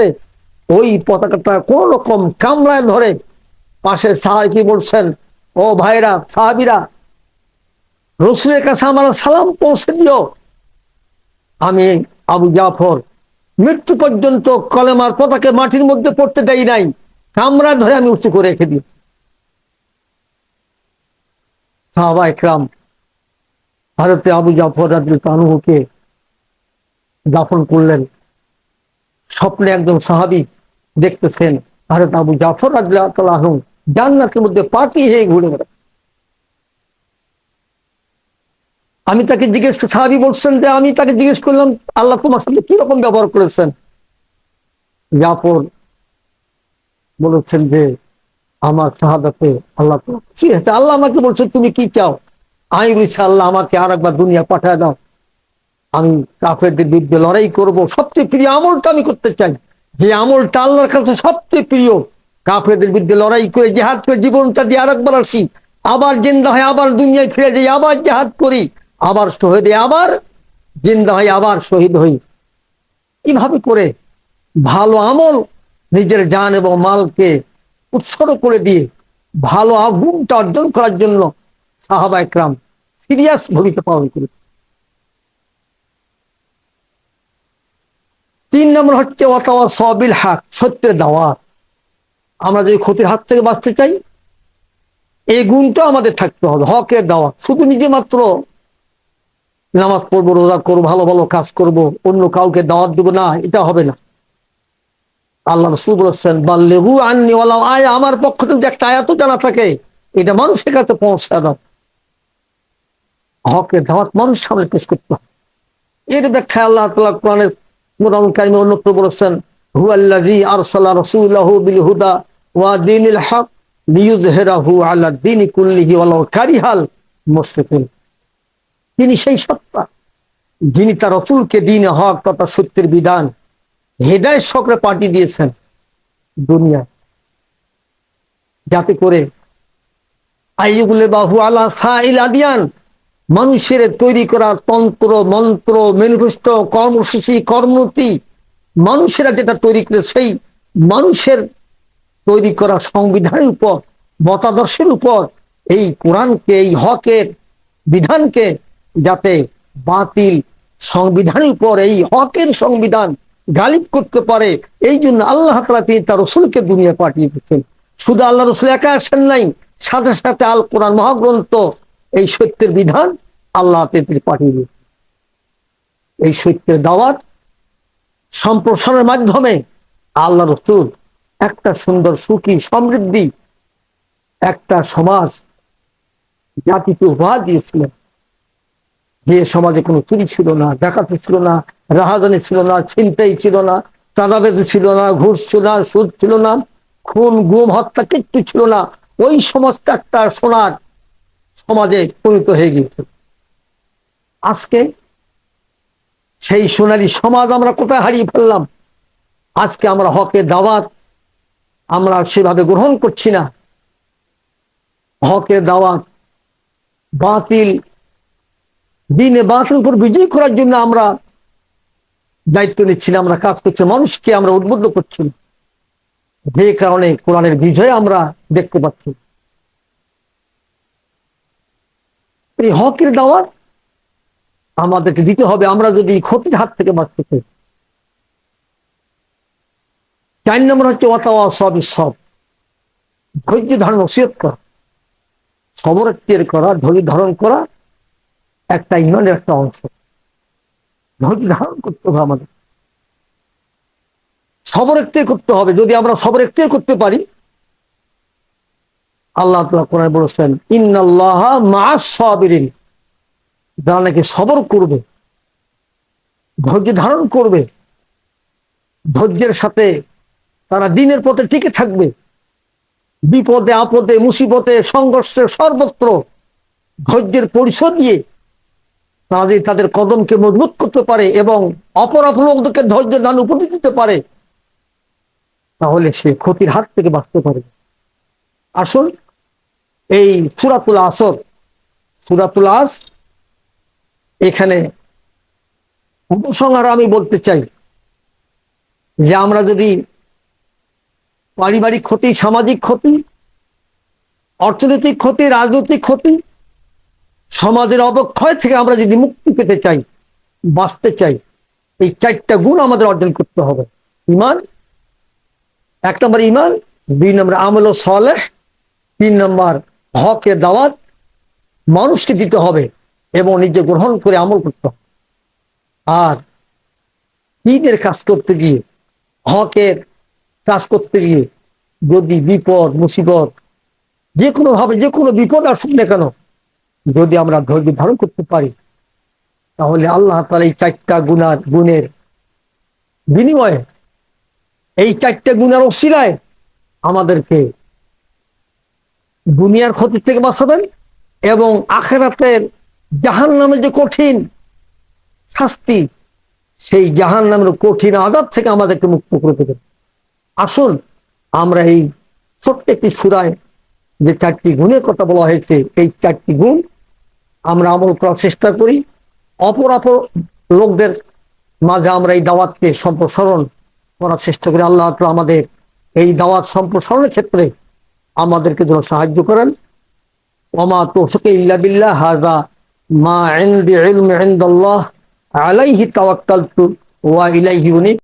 আসছে ওই পতাকাটা কোন রকম কামড়ায় ধরে পাশে সাহাই কি বলছেন, ও ভাইরা, সাহাবিরা, রসুলের কাছে আমার সালাম পৌঁছে দিও। আমি আবু জাফর মৃত্যু পর্যন্ত কলেমার পতাকে মাটির মধ্যে পড়তে দেয় নাই, কামড়া ধরে আমি উঁচু করে রেখে দিই সাহাবা একরাম ভারতে আবু জাফর রাজুল তানুকে দাফন করলেন। স্বপ্নে একজন সাহাবি দেখতেছেন ভারত আবু জাফর রাজু জান্নাতের মধ্যে পার্টি হয়ে ঘুরে বেড়ায়। আমি তাকে জিজ্ঞেস সাহাবি বলছেন যে, আমি তাকে জিজ্ঞেস করলাম, আল্লাহ তোমার সাথে কীরকম ব্যবহার করেছেন? জাফর বলেছেন যে, আমার শাহাদাতে আল্লাহ আল্লাহ আমাকে বলছে, তুমি কি চাও? আমি বলছি আল্লাহ আমাকে আর একবার দুনিয়া পাঠায় দাও। আমি কাফেরদের বিরুদ্ধে লড়াই করব। সবচেয়ে প্রিয় আমলটা আমি করতে চাই। যে আমলটা আল্লাহর কাছে সবচেয়ে প্রিয়। কাফেরদের বিরুদ্ধে লড়াই করে, জেহাদ করে, জীবনটা দিয়ে আরেকবার আসি। আবার জিন্দা হয় আবার দুনিয়ায় ফিরে যাই, আবার জেহাদ করি। আবার শহীদে আবার জিন্দা হয় আবার শহীদ হই। কীভাবে করে ভালো আমল নিজের জান এবং মালকে উৎসর্গ করে দিয়ে ভালো গুণটা অর্জন করার জন্য সাহাবা একরাম সিরিয়াস ভূমিকা পালন করেছে তিন নম্বর হচ্ছে অথবা সবিল হাক, সত্যের দাওয়াত আমরা যদি ক্ষতির হাত থেকে বাঁচতে চাই, এই গুণটা আমাদের থাকতে হবে, হকের দাওয়াত শুধু নিজে মাত্র নামাজ পড়ব, রোজা করব, ভালো ভালো কাজ করব, অন্য কাউকে দাওয়াত দেবো না, এটা হবে না। আল্লাহ রসুল বলেছেন বা লেবু আননি আয়, আমার পক্ষ থেকে একটা আয়াত জানা থাকে, এটা মানুষের কাছে পৌঁছা দাও। হকের দাওয়াত মানুষ সামনে পেশ করতে হবে। এর ব্যাখ্যা আল্লাহ তালা কোরআনের তিনি সেই সত্তা, যিনি তার রসুলকে দিন হক তথা সত্যের বিধান হেদায় সকলে পাঠিয়ে দিয়েছেন দুনিয়া যাতে করে আইগুলে বাহু আলা মানুষের তৈরি করা তন্ত্র, মন্ত্র ম্যানিফেস্টো কর্মসূচি কর্মতি মানুষেরা যেটা তৈরি করে সেই মানুষের তৈরি করা সংবিধানের উপর, মতাদর্শের উপর, এই কোরআনকে, এই হকের বিধানকে যাতে বাতিল সংবিধানের উপর, এই হকের সংবিধান গালিব করতে পারে, এই জন্য আল্লাহ তালা তিনি তার রসুলকে দুনিয়া পাঠিয়ে দিচ্ছেন শুধু আল্লাহ রসুল একা আসেন নাই, সাথে সাথে আল কোরআন মহাগ্রন্থ এই সত্যের বিধান আল্লাহ পাঠিয়ে দিয়েছে এই সত্যের দাওয়াত সম্প্রসারণের মাধ্যমে আল্লাহ রসুল একটা সুন্দর সুখী সমৃদ্ধি, একটা সমাজ জাতিকে উপহার দিয়েছিলেন। যে সমাজে কোনো চুরি ছিল না, ডাকাতি ছিল না, রাহাজানি ছিল না, ছিনতাই ছিল না চাঁদাবেদি ছিল না, ঘুষ ছিল না, সুদ ছিল না, খুন, গুম, হত্যা কিচ্ছু ছিল না। ওই সমাজটা একটা সোনার সমাজে পরিণত হয়ে গিয়েছিল আজকে সেই সোনালি সমাজ আমরা কোথায় হারিয়ে ফেললাম? আজকে আমরা হকের দাওয়াত আমরা সেভাবে গ্রহণ করছি না। হকের দাওয়াত বাতিল, দিনে বাতিল উপর বিজয় করার জন্য আমরা দায়িত্ব নিচ্ছি না। আমরা কাজ করছি, মানুষকে আমরা উদ্বুদ্ধ করছি যে কারণে কোরআনের বিজয় আমরা দেখতে পাচ্ছি। এই হকের দাওয়াত আমাদেরকে দিতে হবে, আমরা যদি ক্ষতির হাত থেকে বাঁচতে চাই চার নম্বর হচ্ছে অতাওয়া সব। সব ধৈর্য ধারণ, ওসিয়ত করা। সবর টের করা, ধৈর্য ধারণ করা একটা ইমানের একটা অংশ। ধৈর্য ধারণ করতে হবে আমাদের। সবর করতে হবে। যদি আমরা সবর করতে পারি আল্লাহ কোরআন বলেছেন, ইন্নাল্লাহ যারা নাকি সবর করবে, ধৈর্য ধারণ করবে, ধৈর্যের সাথে তারা দিনের পথে টিকে থাকবে, বিপদে, আপদে, মুসিবতে, সংঘর্ষে সর্বত্র ধৈর্যের পরিচয় দিয়ে তারা যদি তাদের কদমকে মজবুত করতে পারে এবং অপর অপর লোকদেরকে ধৈর্য দান উপদেশ দিতে পারে, তাহলে সে ক্ষতির হাত থেকে বাঁচতে পারবে। আসুন এই সুরাতুল আসর, সুরাতুল আস, এখানে উপসংহার আমি বলতে চাই যে আমরা যদি পারিবারিক ক্ষতি, সামাজিক ক্ষতি, অর্থনৈতিক ক্ষতি, রাজনৈতিক ক্ষতি, সমাজের অবক্ষয় থেকে আমরা যদি মুক্তি পেতে চাই, বাঁচতে চাই, এই চারটা গুণ আমাদের অর্জন করতে হবে। ইমান, এক নম্বর ইমান, দুই নম্বর আমল ও সলেহ, তিন নম্বর হকের দাওয়াত মানুষকে দিতে হবে এবং নিজে গ্রহণ করে আমল করতে হবে। আর ঈদের কাজ করতে গিয়ে, হকের কাজ করতে গিয়ে যদি বিপদ, মুসিবত, যে কোনো ভাবে, যে কোনো বিপদ আসুক না কেন, যদি আমরা ধৈর্য ধারণ করতে পারি, তাহলে আল্লাহ তালা এই চারটা গুণার গুণের বিনিময়ে, এই চারটা গুণের অশিলায় আমাদেরকে দুনিয়ার ক্ষতি থেকে বাঁচাবেন এবং আখেরাতের জাহান নামে যে কঠিন শাস্তি, সেই জাহান নামের কঠিন আদাব থেকে আমাদেরকে মুক্ত করে দেবেন। আসুন, আমরা এই ছোট্ট একটি সুরায় যে চারটি গুণের কথা বলা হয়েছে, এই চারটি গুণ আমরা আমল করার চেষ্টা করি। অপর অপর লোকদের মাঝে আমরা এই দাওয়াতকে সম্প্রসারণ করার চেষ্টা করি। আল্লাহ আমাদের এই দাওয়াত সম্প্রসারণের ক্ষেত্রে আমাদেরকে যেন সাহায্য করেন। ওমা তোফকে ইল্লা বিল্লাহ হাজা মা ইনদি ইলম ইনদাল্লাহ, আলাইহি তাওয়াক্কালতু ওয়া ইলাইহি উনিব।